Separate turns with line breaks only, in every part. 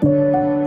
Thank you.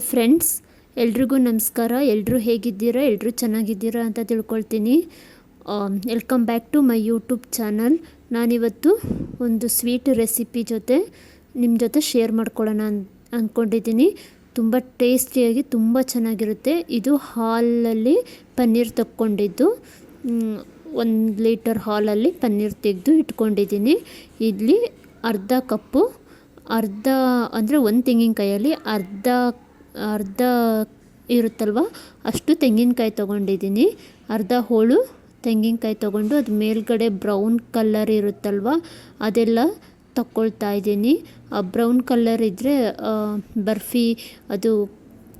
Hi friends ಎಲ್ರಿಗೂ ನಮಸ್ಕಾರ. ಎಲ್ಲರೂ ಹೇಗಿದ್ದೀರಾ? ಎಲ್ಲರೂ ಚೆನ್ನಾಗಿದ್ದೀರಾ ಅಂತ ತಿಳ್ಕೊಳ್ತೀನಿ. Welcome back to my YouTube channel ನಾನಿವತ್ತು ಒಂದು ಸ್ವೀಟ್ ರೆಸಿಪಿ ಜೊತೆ ನಿಮ್ಮ ಜೊತೆ ಶೇರ್ ಮಾಡ್ಕೊಳ್ಳೋಣ ಅನ್ ಅಂದ್ಕೊಂಡಿದ್ದೀನಿ ತುಂಬ ಟೇಸ್ಟಿಯಾಗಿ ತುಂಬ ಚೆನ್ನಾಗಿರುತ್ತೆ. ಇದು ಹಾಲಲ್ಲಿ ಪನ್ನೀರ್ ತಕ್ಕೊಂಡಿದ್ದು. ಒಂದು ಲೀಟರ್ ಹಾಲಲ್ಲಿ ಪನ್ನೀರ್ ತೆಗೆದು ಇಟ್ಕೊಂಡಿದ್ದೀನಿ. ಇಲ್ಲಿ ಅರ್ಧ ಕಪ್ಪು, ಅರ್ಧ, ಅಂದರೆ ಒಂದು ತೆಂಗಿನಕಾಯಲ್ಲಿ ಅರ್ಧ ಅರ್ಧ ಇರುತ್ತಲ್ವ? ಅಷ್ಟು ತೆಂಗಿನಕಾಯಿ ತೊಗೊಂಡಿದ್ದೀನಿ. ಅರ್ಧ ಹೋಳು ತೆಂಗಿನಕಾಯಿ ತೊಗೊಂಡು ಅದು ಮೇಲ್ಗಡೆ ಬ್ರೌನ್ ಕಲ್ಲರ್ ಇರುತ್ತಲ್ವ? ಅದೆಲ್ಲ ತಕ್ಕೊಳ್ತಾ ಇದ್ದೀನಿ. ಆ ಬ್ರೌನ್ ಕಲ್ಲರ್ ಇದ್ದರೆ ಬರ್ಫಿ ಅದು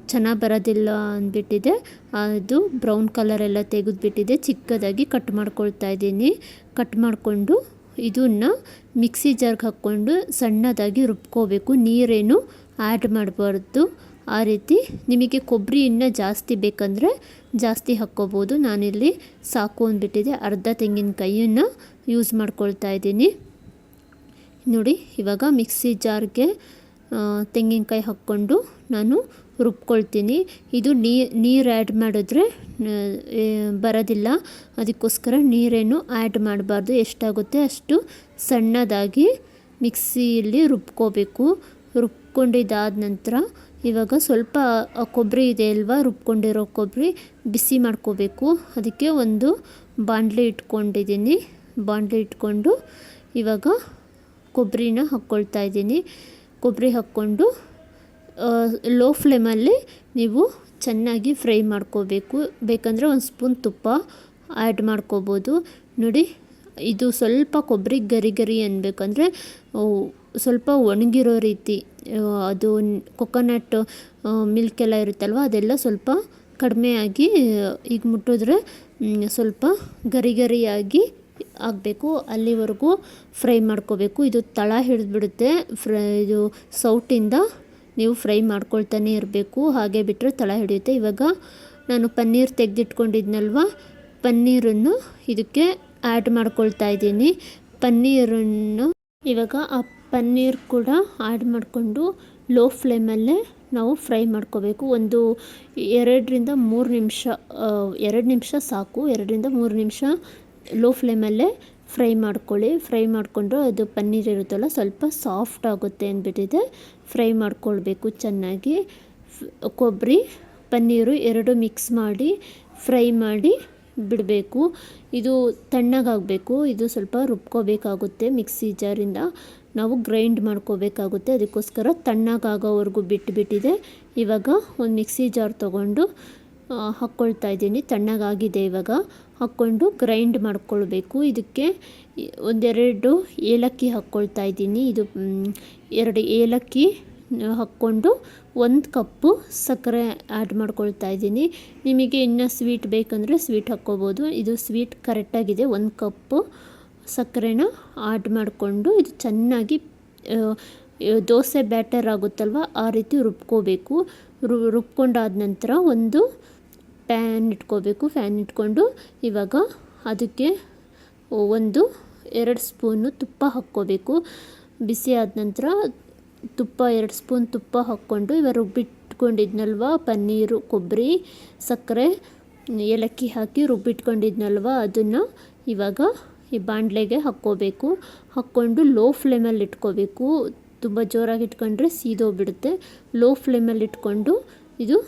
ಚೆನ್ನಾಗಿ ಬರೋದಿಲ್ಲ ಅಂದ್ಬಿಟ್ಟಿದೆ. ಅದು ಬ್ರೌನ್ ಕಲರ್ ಎಲ್ಲ ತೆಗೆದುಬಿಟ್ಟಿದೆ. ಚಿಕ್ಕದಾಗಿ ಕಟ್ ಮಾಡ್ಕೊಳ್ತಾ ಇದ್ದೀನಿ. ಕಟ್ ಮಾಡಿಕೊಂಡು ಇದನ್ನು ಮಿಕ್ಸಿ ಜಾರ್ಗೆ ಹಾಕ್ಕೊಂಡು ಸಣ್ಣದಾಗಿ ರುಬ್ಕೋಬೇಕು. ನೀರೇನು ಆ್ಯಡ್ ಮಾಡಬಾರ್ದು. ಆ ರೀತಿ ನಿಮಗೆ ಕೊಬ್ಬರಿ ಇನ್ನೂ ಜಾಸ್ತಿ ಬೇಕಂದರೆ ಜಾಸ್ತಿ ಹಾಕ್ಕೋಬೋದು. ನಾನಿಲ್ಲಿ ಸಾಕು ಅಂದ್ಬಿಟ್ಟಿದೆ. ಅರ್ಧ ತೆಂಗಿನಕಾಯಿಯನ್ನು ಯೂಸ್ ಮಾಡ್ಕೊಳ್ತಾ ಇದ್ದೀನಿ. ನೋಡಿ, ಇವಾಗ ಮಿಕ್ಸಿ ಜಾರ್ಗೆ ತೆಂಗಿನಕಾಯಿ ಹಾಕ್ಕೊಂಡು ನಾನು ರುಬ್ಕೊಳ್ತೀನಿ. ಇದು ನೀರು ಆ್ಯಡ್ ಮಾಡಿದ್ರೆ ಬರೋದಿಲ್ಲ. ಅದಕ್ಕೋಸ್ಕರ ನೀರೇನು ಆ್ಯಡ್ ಮಾಡಬಾರ್ದು. ಎಷ್ಟಾಗುತ್ತೆ ಅಷ್ಟು ಸಣ್ಣದಾಗಿ ಮಿಕ್ಸಿಯಲ್ಲಿ ರುಬ್ಕೋಬೇಕು. ರುಬ್ಕೊಂಡಿದ್ದಾದ ನಂತರ ಇವಾಗ ಸ್ವಲ್ಪ ಕೊಬ್ಬರಿ ಇದೆ ಅಲ್ವಾ? ರುಬ್ಕೊಂಡಿರೋ ಕೊಬ್ಬರಿ ಬಿಸಿ ಮಾಡ್ಕೋಬೇಕು. ಅದಕ್ಕೆ ಒಂದು ಬಾಣಲೆ ಇಟ್ಕೊಂಡಿದ್ದೀನಿ. ಬಾಣಲೆ ಇಟ್ಕೊಂಡು ಇವಾಗ ಕೊಬ್ಬರಿನ ಹಾಕ್ಕೊಳ್ತಾ ಇದ್ದೀನಿ. ಕೊಬ್ಬರಿ ಹಾಕ್ಕೊಂಡು ಲೋ ಫ್ಲೇಮಲ್ಲಿ ನೀವು ಚೆನ್ನಾಗಿ ಫ್ರೈ ಮಾಡ್ಕೋಬೇಕು. ಬೇಕಂದರೆ ಒಂದು ಸ್ಪೂನ್ ತುಪ್ಪ ಆ್ಯಡ್ ಮಾಡ್ಕೋಬೋದು. ನೋಡಿ, ಇದು ಸ್ವಲ್ಪ ಕೊಬ್ಬರಿ ಗರಿ ಗರಿ ಅನ್ನಬೇಕಂದ್ರೆ ಸ್ವಲ್ಪ ಒಣಗಿರೋ ರೀತಿ ಅದು ಕೊಕೊನಟ್ ಮಿಲ್ಕ್ ಎಲ್ಲ ಇರುತ್ತಲ್ವ, ಅದೆಲ್ಲ ಸ್ವಲ್ಪ ಕಡಿಮೆಯಾಗಿ ಈಗ ಮುಟ್ಟಿದ್ರೆ ಸ್ವಲ್ಪ ಗರಿ ಗರಿಯಾಗಿ ಆಗಬೇಕು. ಅಲ್ಲಿವರೆಗೂ ಫ್ರೈ ಮಾಡ್ಕೋಬೇಕು. ಇದು ತಳ ಹಿಡಿದ್ಬಿಡುತ್ತೆ. ಫ್ರೈ, ಇದು ಸೌಟಿಂದ ನೀವು ಫ್ರೈ ಮಾಡ್ಕೊಳ್ತಾನೆ ಇರಬೇಕು. ಹಾಗೆ ಬಿಟ್ಟರೆ ತಳ ಹಿಡಿಯುತ್ತೆ. ಇವಾಗ ನಾನು ಪನ್ನೀರ್ ತೆಗೆದಿಟ್ಕೊಂಡಿದ್ನಲ್ವ, ಪನ್ನೀರನ್ನು ಇದಕ್ಕೆ ಆ್ಯಡ್ ಮಾಡ್ಕೊಳ್ತಾ ಇದ್ದೀನಿ. ಪನ್ನೀರನ್ನು ಇವಾಗ ಆ ಪನ್ನೀರ್ ಕೂಡ ಆ್ಯಡ್ ಮಾಡಿಕೊಂಡು ಲೋ ಫ್ಲೇಮಲ್ಲೇ ನಾವು ಫ್ರೈ ಮಾಡ್ಕೋಬೇಕು. ಒಂದು ಎರಡರಿಂದ ಮೂರು ನಿಮಿಷ ಎರಡು ನಿಮಿಷ ಸಾಕು. ಎರಡರಿಂದ ಮೂರು ನಿಮಿಷ ಲೋ ಫ್ಲೇಮಲ್ಲೇ ಫ್ರೈ ಮಾಡ್ಕೊಳ್ಳಿ. ಫ್ರೈ ಮಾಡಿಕೊಂಡು ಅದು ಪನ್ನೀರ್ ಇರುತ್ತಲ್ಲ, ಸ್ವಲ್ಪ ಸಾಫ್ಟ್ ಆಗುತ್ತೆ ಅಂದ್ಬಿಟ್ಟಿದೆ. ಫ್ರೈ ಮಾಡ್ಕೊಳ್ಬೇಕು ಚೆನ್ನಾಗಿ. ಕೊಬ್ಬರಿ, ಪನ್ನೀರು ಎರಡು ಮಿಕ್ಸ್ ಮಾಡಿ ಫ್ರೈ ಮಾಡಿ ಬಿಡಬೇಕು. ಇದು ತಣ್ಣಗಾಗಬೇಕು. ಇದು ಸ್ವಲ್ಪ ರುಬ್ಕೋಬೇಕಾಗುತ್ತೆ ಮಿಕ್ಸಿ ಜಾರಿಂದ. ನಾವು ಗ್ರೈಂಡ್ ಮಾಡ್ಕೋಬೇಕಾಗುತ್ತೆ. ಅದಕ್ಕೋಸ್ಕರ ತಣ್ಣಗಾಗೋವರೆಗೂ ಬಿಟ್ಟುಬಿಟ್ಟಿದೆ ಇವಾಗ ಒಂದು ಮಿಕ್ಸಿ ಜಾರ್ ತೊಗೊಂಡು ಹಾಕ್ಕೊಳ್ತಾ ಇದ್ದೀನಿ. ತಣ್ಣಗಾಗಿದೆ ಇವಾಗ. ಹಾಕ್ಕೊಂಡು ಗ್ರೈಂಡ್ ಮಾಡ್ಕೊಳ್ಬೇಕು. ಇದಕ್ಕೆ ಒಂದೆರಡು ಏಲಕ್ಕಿ ಹಾಕ್ಕೊಳ್ತಾ ಇದ್ದೀನಿ. ಇದು ಎರಡು ಏಲಕ್ಕಿ ಹಾಕ್ಕೊಂಡು ಒಂದು ಕಪ್ಪು ಸಕ್ಕರೆ ಆ್ಯಡ್ ಮಾಡ್ಕೊಳ್ತಾ ಇದ್ದೀನಿ. ನಿಮಗೆ ಇನ್ನೂ ಸ್ವೀಟ್ ಬೇಕಂದರೆ ಸ್ವೀಟ್ ಹಾಕ್ಕೋಬೋದು. ಇದು ಸ್ವೀಟ್ ಕರೆಕ್ಟಾಗಿದೆ ಒಂದು ಕಪ್ಪು. ಸಕ್ಕರೆನ ಆಡ್ ಮಾಡಿಕೊಂಡು ಇದು ಚೆನ್ನಾಗಿ ದೋಸೆ ಬ್ಯಾಟರ್ ಆಗುತ್ತಲ್ವ, ಆ ರೀತಿ ರುಬ್ಕೋಬೇಕು. ರು, ರುಬ್ಕೊಂಡಾದ ನಂತರ ಒಂದು ಪ್ಯಾನ್ ಇಟ್ಕೋಬೇಕು. ಫ್ಯಾನ್ ಇಟ್ಕೊಂಡು ಇವಾಗ ಅದಕ್ಕೆ ಒಂದು ಎರಡು ಸ್ಪೂನು ತುಪ್ಪ ಹಾಕ್ಕೋಬೇಕು. ಬಿಸಿ ಆದ ನಂತರ ತುಪ್ಪ, ಎರಡು ಸ್ಪೂನ್ ತುಪ್ಪ ಹಾಕ್ಕೊಂಡು ಇವಾಗ ರುಬ್ಬಿಟ್ಕೊಂಡಿದ್ನಲ್ವ, ಪನ್ನೀರು, ಕೊಬ್ಬರಿ, ಸಕ್ಕರೆ, ಏಲಕ್ಕಿ ಹಾಕಿ ರುಬ್ಬಿಟ್ಕೊಂಡಿದ್ನಲ್ವ, ಅದನ್ನು ಇವಾಗ ಈ ಬಾಣಲೆಗೆ ಹಾಕ್ಕೋಬೇಕು. ಹಾಕ್ಕೊಂಡು ಲೋ ಫ್ಲೇಮಲ್ಲಿ ಇಟ್ಕೋಬೇಕು. ತುಂಬ ಜೋರಾಗಿ ಇಟ್ಕೊಂಡ್ರೆ ಸೀದೋಗ್ಬಿಡುತ್ತೆ ಲೋ ಫ್ಲೇಮಲ್ಲಿ ಇಟ್ಕೊಂಡು ಇದು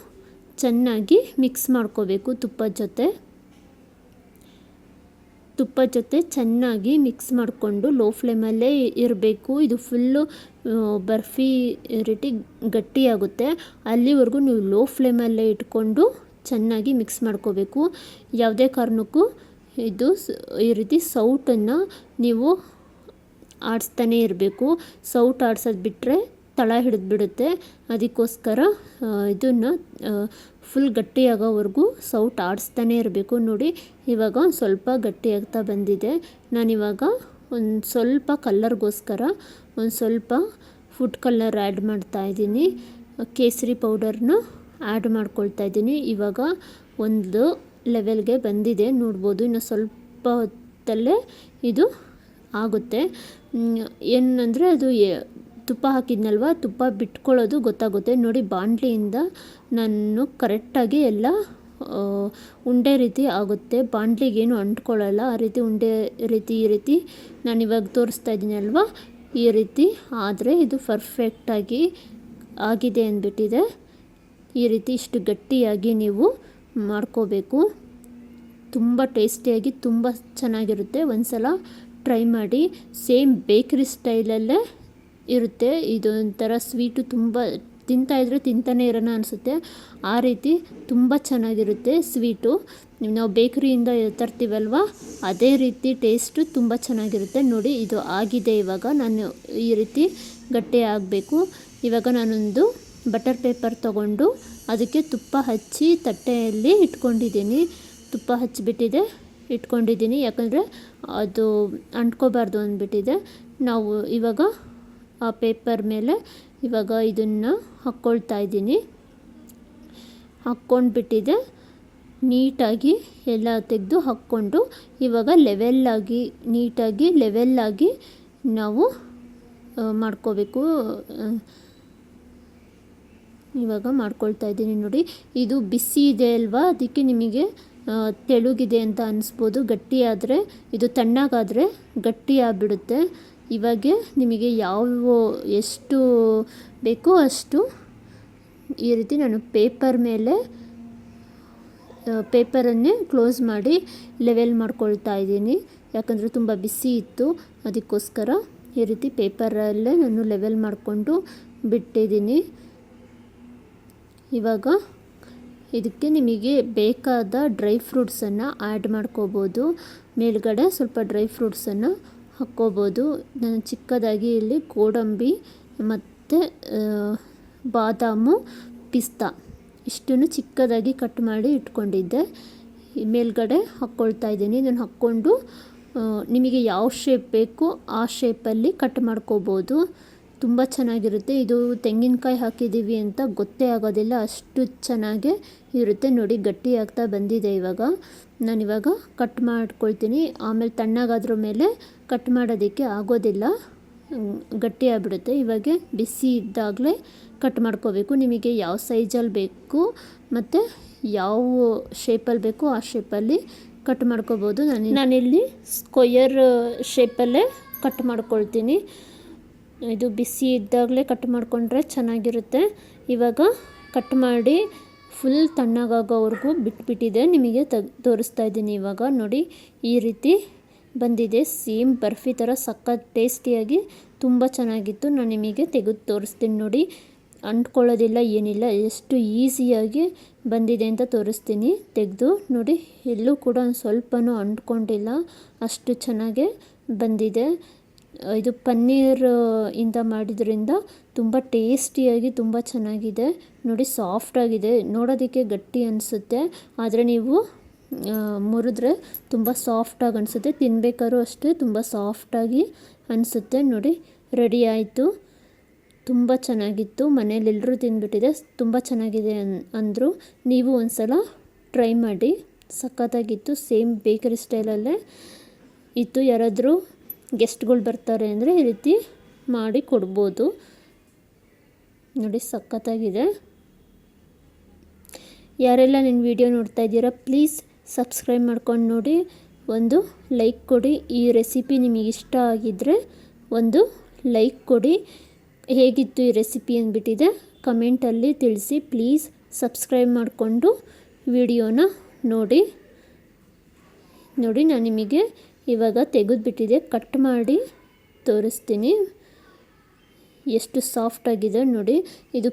ಚೆನ್ನಾಗಿ ಮಿಕ್ಸ್ ಮಾಡ್ಕೋಬೇಕು ತುಪ್ಪದ ಜೊತೆ. ತುಪ್ಪ ಜೊತೆ ಚೆನ್ನಾಗಿ ಮಿಕ್ಸ್ ಮಾಡಿಕೊಂಡು ಲೋ ಫ್ಲೇಮಲ್ಲೇ ಇರಬೇಕು. ಇದು ಫುಲ್ಲು ಬರ್ಫಿ ರೀತಿ ಗಟ್ಟಿಯಾಗುತ್ತೆ ಅಲ್ಲಿವರೆಗೂ ನೀವು ಲೋ ಫ್ಲೇಮಲ್ಲೇ ಇಟ್ಕೊಂಡು ಚೆನ್ನಾಗಿ ಮಿಕ್ಸ್ ಮಾಡ್ಕೋಬೇಕು. ಯಾವುದೇ ಕಾರಣಕ್ಕೂ ಇದು ಈ ರೀತಿ ಸೌಟನ್ನು ನೀವು ಆಡಿಸ್ತಾನೆ ಇರಬೇಕು. ಸೌಟ್ ಆಡ್ಸೋದು ಬಿಟ್ಟರೆ ತಳ ಹಿಡಿದ್ಬಿಡುತ್ತೆ ಅದಕ್ಕೋಸ್ಕರ ಇದನ್ನು ಫುಲ್ ಗಟ್ಟಿಯಾಗೋವರೆಗೂ ಸೌಟ್ ಆಡಿಸ್ತಾನೆ ಇರಬೇಕು. ನೋಡಿ, ಇವಾಗ ಒಂದು ಸ್ವಲ್ಪ ಗಟ್ಟಿಯಾಗ್ತಾ ಬಂದಿದೆ. ನಾನಿವಾಗ ಒಂದು ಸ್ವಲ್ಪ ಕಲ್ಲರ್ಗೋಸ್ಕರ ಒಂದು ಸ್ವಲ್ಪ ಫುಡ್ ಕಲರ್ ಆ್ಯಡ್ ಮಾಡ್ತಾ ಇದ್ದೀನಿ. ಕೇಸರಿ ಪೌಡರ್ನ ಆ್ಯಡ್ ಮಾಡ್ಕೊಳ್ತಾ ಇದ್ದೀನಿ. ಇವಾಗ ಒಂದು ಲೆವೆಲ್ಗೆ ಬಂದಿದೆ. ನೋಡ್ಬೋದು ಇನ್ನು ಸ್ವಲ್ಪ ಹೊತ್ತಲ್ಲೇ ಇದು ಆಗುತ್ತೆ. ಏನಂದರೆ ಅದು ತುಪ್ಪ ಹಾಕಿದ್ನಲ್ವ? ತುಪ್ಪ ಬಿಟ್ಕೊಳ್ಳೋದು ಗೊತ್ತಾಗುತ್ತೆ. ನೋಡಿ, ಬಾಣಲಿಯಿಂದ ನಾನು ಕರೆಕ್ಟಾಗಿ ಎಲ್ಲ ಉಂಡೆ ರೀತಿ ಆಗುತ್ತೆ. ಬಾಣಲಿಗೇನು ಅಂಟ್ಕೊಳ್ಳಲ್ಲ. ಆ ರೀತಿ ಉಂಡೆ ರೀತಿ, ಈ ರೀತಿ ನಾನು ಇವಾಗ ತೋರಿಸ್ತಾ ಇದ್ದೀನಿ ಅಲ್ವಾ ಈ ರೀತಿ ಆದರೆ ಇದು ಪರ್ಫೆಕ್ಟಾಗಿ ಆಗಿದೆ ಅಂದ್ಬಿಟ್ಟಿದೆ. ಈ ರೀತಿ ಇಷ್ಟು ಗಟ್ಟಿಯಾಗಿ ನೀವು ಮಾಡ್ಕೋಬೇಕು. ತುಂಬ ಟೇಸ್ಟಿಯಾಗಿ ತುಂಬ ಚೆನ್ನಾಗಿರುತ್ತೆ. ಒಂದು ಸಲ ಟ್ರೈ ಮಾಡಿ. ಸೇಮ್ ಬೇಕ್ರಿ ಸ್ಟೈಲಲ್ಲೇ ಇರುತ್ತೆ. ಇದೊಂಥರ ಸ್ವೀಟು ತುಂಬ ತಿಂತಾಯಿದ್ರೆ ತಿಂತಾನೇ ಇರೋಣ ಅನಿಸುತ್ತೆ. ಆ ರೀತಿ ತುಂಬ ಚೆನ್ನಾಗಿರುತ್ತೆ ಸ್ವೀಟು. ನಾವು ಬೇಕ್ರಿಯಿಂದ ತರ್ತೀವಲ್ವ? ಅದೇ ರೀತಿ ಟೇಸ್ಟು ತುಂಬ ಚೆನ್ನಾಗಿರುತ್ತೆ. ನೋಡಿ, ಇದು ಆಗಿದೆ ಇವಾಗ. ನಾನು ಈ ರೀತಿ ಗಟ್ಟಿ ಆಗಬೇಕು. ಇವಾಗ ನಾನೊಂದು ಬಟರ್ ಪೇಪರ್ ತೊಗೊಂಡು ಅದಕ್ಕೆ ತುಪ್ಪ ಹಚ್ಚಿ ತಟ್ಟೆಯಲ್ಲಿ ಇಟ್ಕೊಂಡಿದ್ದೀನಿ. ತುಪ್ಪ ಹಚ್ಚಿಬಿಟ್ಟಿದೆ, ಇಟ್ಕೊಂಡಿದ್ದೀನಿ. ಯಾಕಂದರೆ ಅದು ಅಂಟ್ಕೋಬಾರ್ದು ಅಂದ್ಬಿಟ್ಟಿದೆ. ನಾವು ಇವಾಗ ಆ ಪೇಪರ್ ಮೇಲೆ ಇವಾಗ ಇದನ್ನು ಹಾಕ್ಕೊಳ್ತಾ ಇದ್ದೀನಿ. ಹಾಕ್ಕೊಂಡ್ಬಿಟ್ಟಿದೆ. ನೀಟಾಗಿ ಎಲ್ಲ ತೆಗೆದು ಹಾಕ್ಕೊಂಡು ಇವಾಗ ಲೆವೆಲ್ಲಾಗಿ ನೀಟಾಗಿ ಲೆವೆಲ್ಲಾಗಿ ನಾವು ಮಾಡ್ಕೋಬೇಕು. ಇವಾಗ ಮಾಡ್ಕೊಳ್ತಾ ಇದ್ದೀನಿ ನೋಡಿ. ಇದು ಬಿಸಿ ಇದೆ ಅಲ್ವಾ? ಅದಕ್ಕೆ ನಿಮಗೆ ತೆಳುಗಿದೆ ಅಂತ ಅನ್ನಿಸ್ಬೋದು ಗಟ್ಟಿಯಾದರೆ ಇದು ತಣ್ಣಗಾದರೆ ಗಟ್ಟಿ ಆಗಿಬಿಡುತ್ತೆ. ಇವಾಗ ನಿಮಗೆ ಯಾವ, ಎಷ್ಟು ಬೇಕೋ ಅಷ್ಟು ಈ ರೀತಿ ನಾನು ಪೇಪರ್ ಮೇಲೆ ಪೇಪರನ್ನೇ ಕ್ಲೋಸ್ ಮಾಡಿ ಲೆವೆಲ್ ಮಾಡ್ಕೊಳ್ತಾ ಇದ್ದೀನಿ. ಯಾಕಂದರೆ ತುಂಬ ಬಿಸಿ ಇತ್ತು. ಅದಕ್ಕೋಸ್ಕರ ಈ ರೀತಿ ಪೇಪರಲ್ಲೇ ನಾನು ಲೆವೆಲ್ ಮಾಡಿಕೊಂಡು ಬಿಟ್ಟಿದ್ದೀನಿ. ಇವಾಗ ಇದಕ್ಕೆ ನಿಮಗೆ ಬೇಕಾದ ಡ್ರೈ ಫ್ರೂಟ್ಸನ್ನು ಆ್ಯಡ್ ಮಾಡ್ಕೋಬೋದು. ಮೇಲ್ಗಡೆ ಸ್ವಲ್ಪ ಡ್ರೈ ಫ್ರೂಟ್ಸನ್ನು ಹಾಕ್ಕೋಬೋದು. ನಾನು ಚಿಕ್ಕದಾಗಿ ಇಲ್ಲಿ ಗೋಡಂಬಿ ಮತ್ತು ಬಾದಾಮು, ಪಿಸ್ತಾ ಇಷ್ಟನ್ನು ಚಿಕ್ಕದಾಗಿ ಕಟ್ ಮಾಡಿ ಇಟ್ಕೊಂಡಿದ್ದೆ. ಮೇಲ್ಗಡೆ ಹಾಕ್ಕೊಳ್ತಾ ಇದ್ದೀನಿ. ಇದನ್ನು ಹಾಕ್ಕೊಂಡು ನಿಮಗೆ ಯಾವ ಶೇಪ್ ಬೇಕೋ ಆ ಶೇಪಲ್ಲಿ ಕಟ್ ಮಾಡ್ಕೋಬೋದು. ತುಂಬ ಚೆನ್ನಾಗಿರುತ್ತೆ. ಇದು ತೆಂಗಿನಕಾಯಿ ಹಾಕಿದ್ದೀವಿ ಅಂತ ಗೊತ್ತೇ ಆಗೋದಿಲ್ಲ. ಅಷ್ಟು ಚೆನ್ನಾಗಿ ಇರುತ್ತೆ. ನೋಡಿ, ಗಟ್ಟಿ ಆಗ್ತಾ ಬಂದಿದೆ ಇವಾಗ. ನಾನಿವಾಗ ಕಟ್ ಮಾಡ್ಕೊಳ್ತೀನಿ. ಆಮೇಲೆ ತಣ್ಣಗಾದ್ರ ಮೇಲೆ ಕಟ್ ಮಾಡೋದಕ್ಕೆ ಆಗೋದಿಲ್ಲ. ಗಟ್ಟಿ ಆಗಿಬಿಡುತ್ತೆ. ಇವಾಗ ಬಿಸಿ ಇದ್ದಾಗಲೇ ಕಟ್ ಮಾಡ್ಕೋಬೇಕು. ನಿಮಗೆ ಯಾವ ಸೈಜಲ್ಲಿ ಬೇಕು ಮತ್ತು ಯಾವ ಶೇಪಲ್ಲಿ ಬೇಕು ಆ ಶೇಪಲ್ಲಿ ಕಟ್ ಮಾಡ್ಕೋಬೋದು. ನಾನು ನಾನಿಲ್ಲಿ ಸ್ಕ್ವಯರ್ ಶೇಪಲ್ಲೇ ಕಟ್ ಮಾಡ್ಕೊಳ್ತೀನಿ. ಇದು ಬಿಸಿ ಇದ್ದಾಗಲೇ ಕಟ್ ಮಾಡಿಕೊಂಡ್ರೆ ಚೆನ್ನಾಗಿರುತ್ತೆ. ಇವಾಗ ಕಟ್ ಮಾಡಿ ಫುಲ್ ತಣ್ಣಗಾಗೋವರೆಗೂ ಬಿಟ್ಬಿಟ್ಟಿದೆ. ನಿಮಗೆ ತಗ್ ತೋರಿಸ್ತಾ ಇದ್ದೀನಿ ಇವಾಗ. ನೋಡಿ, ಈ ರೀತಿ ಬಂದಿದೆ. ಸೇಮ್ ಬರ್ಫಿ ಥರ ಸಖತ್ ಟೇಸ್ಟಿಯಾಗಿ ತುಂಬ ಚೆನ್ನಾಗಿತ್ತು. ನಾನು ನಿಮಗೆ ತೆಗೆದು ತೋರಿಸ್ತೀನಿ ನೋಡಿ. ಅಂಟ್ಕೊಳ್ಳೋದಿಲ್ಲ, ಏನಿಲ್ಲ. ಎಷ್ಟು ಈಸಿಯಾಗಿ ಬಂದಿದೆ ಅಂತ ತೋರಿಸ್ತೀನಿ. ತೆಗೆದು ನೋಡಿ, ಎಲ್ಲೂ ಕೂಡ ಸ್ವಲ್ಪನೂ ಅಂಟ್ಕೊಂಡಿಲ್ಲ. ಅಷ್ಟು ಚೆನ್ನಾಗೆ ಬಂದಿದೆ. ಇದು ಪನ್ನೀರ್ ಇಂದ ಮಾಡಿದ್ರಿಂದ ತುಂಬ ಟೇಸ್ಟಿಯಾಗಿ ತುಂಬ ಚೆನ್ನಾಗಿದೆ. ನೋಡಿ ಸಾಫ್ಟಾಗಿದೆ ನೋಡೋದಕ್ಕೆ ಗಟ್ಟಿ ಅನಿಸುತ್ತೆ. ಆದರೆ ನೀವು ಮುರಿದ್ರೆ ತುಂಬ ಸಾಫ್ಟಾಗಿ ಅನಿಸುತ್ತೆ. ತಿನ್ಬೇಕಾದ್ರೂ ಅಷ್ಟೇ ತುಂಬ ಸಾಫ್ಟಾಗಿ ಅನಿಸುತ್ತೆ. ನೋಡಿ, ರೆಡಿ ಆಯಿತು. ತುಂಬ ಚೆನ್ನಾಗಿತ್ತು. ಮನೇಲೆಲ್ಲರೂ ತಿಂದ್ಬಿಟ್ಟಿದೆ. ತುಂಬ ಚೆನ್ನಾಗಿದೆ ಅನ್, ಅಂದರು. ನೀವು ಒಂದು ಸಲ ಟ್ರೈ ಮಾಡಿ. ಸಖತ್ತಾಗಿತ್ತು. ಸೇಮ್ ಬೇಕರಿ ಸ್ಟೈಲಲ್ಲೇ ಇತ್ತು. ಯಾರಾದರೂ ಗೆಸ್ಟ್ಗಳು ಬರ್ತಾರೆ ಅಂದರೆ ಈ ರೀತಿ ಮಾಡಿ ಕೊಡ್ಬೋದು. ನೋಡಿ, ಸಖತ್ತಾಗಿದೆ. ಯಾರೆಲ್ಲ ನನ್ನ ವಿಡಿಯೋ ನೋಡ್ತಾ ಇದ್ದೀರಾ, ಪ್ಲೀಸ್ ಸಬ್ಸ್ಕ್ರೈಬ್ ಮಾಡ್ಕೊಂಡು ನೋಡಿ. ಒಂದು ಲೈಕ್ ಕೊಡಿ. ಈ ರೆಸಿಪಿ ನಿಮಗೆ ಇಷ್ಟ ಆಗಿದ್ದರೆ ಒಂದು ಲೈಕ್ ಕೊಡಿ. ಹೇಗಿತ್ತು ಈ ರೆಸಿಪಿ ಅಂದ್ಬಿಟ್ಟಿದೆ, ಕಮೆಂಟಲ್ಲಿ ತಿಳಿಸಿ. ಪ್ಲೀಸ್ ಸಬ್ಸ್ಕ್ರೈಬ್ ಮಾಡಿಕೊಂಡು ವಿಡಿಯೋನ ನೋಡಿ. ನೋಡಿ, ನಾನು ನಿಮಗೆ ಇವಾಗ ತೆಗೆದುಬಿಟ್ಟಿದೆ. ಕಟ್ ಮಾಡಿ ತೋರಿಸ್ತೀನಿ. ಎಷ್ಟು ಸಾಫ್ಟಾಗಿದೆ ನೋಡಿ. ಇದು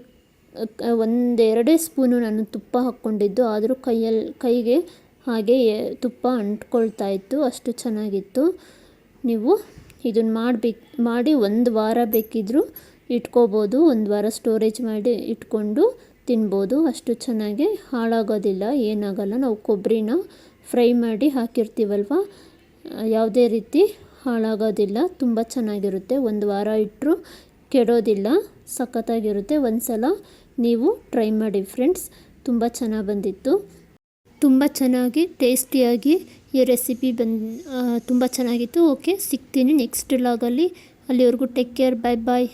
ಒಂದೆರಡೇ ಸ್ಪೂನು ನಾನು ತುಪ್ಪ ಹಾಕ್ಕೊಂಡಿದ್ದು. ಆದರೂ ಕೈಯಲ್ಲಿ ಕೈಗೆ ಹಾಗೆ ತುಪ್ಪ ಅಂಟ್ಕೊಳ್ತಾ ಇತ್ತು. ಅಷ್ಟು ಚೆನ್ನಾಗಿತ್ತು. ನೀವು ಇದನ್ನು ಮಾಡಬೇಕು, ಮಾಡಿ ಒಂದು ವಾರ ಬೇಕಿದ್ದರೂ ಇಟ್ಕೋಬೋದು. ಒಂದು ವಾರ ಸ್ಟೋರೇಜ್ ಮಾಡಿ ಇಟ್ಕೊಂಡು ತಿನ್ಬೋದು. ಅಷ್ಟು ಚೆನ್ನಾಗಿ ಹಾಳಾಗೋದಿಲ್ಲ. ಏನಾಗಲ್ಲ. ನಾವು ಕೊಬ್ಬರಿನ ಫ್ರೈ ಮಾಡಿ ಹಾಕಿರ್ತೀವಲ್ವ? ಯಾವುದೇ ರೀತಿ ಹಾಳಾಗೋದಿಲ್ಲ. ತುಂಬ ಚೆನ್ನಾಗಿರುತ್ತೆ. ಒಂದು ವಾರ ಇಟ್ಟರು ಕೆಡೋದಿಲ್ಲ. ಸಖತ್ತಾಗಿರುತ್ತೆ. ಒಂದು ಸಲ ನೀವು ಟ್ರೈ ಮಾಡಿ ಫ್ರೆಂಡ್ಸ್. ತುಂಬ ಚೆನ್ನಾಗಿ ಬಂದಿತ್ತು. ತುಂಬ ಚೆನ್ನಾಗಿ, ಟೇಸ್ಟಿಯಾಗಿ ಈ ರೆಸಿಪಿ ಬಂದು ತುಂಬ ಚೆನ್ನಾಗಿತ್ತು. ಓಕೆ, ಸಿಗ್ತೀನಿ ನೆಕ್ಸ್ಟ್ ಲಾಗಲ್ಲಿ ಅಲ್ಲಿವರೆಗೂ ಟೇಕ್ ಕೇರ್. ಬಾಯ್ ಬಾಯ್.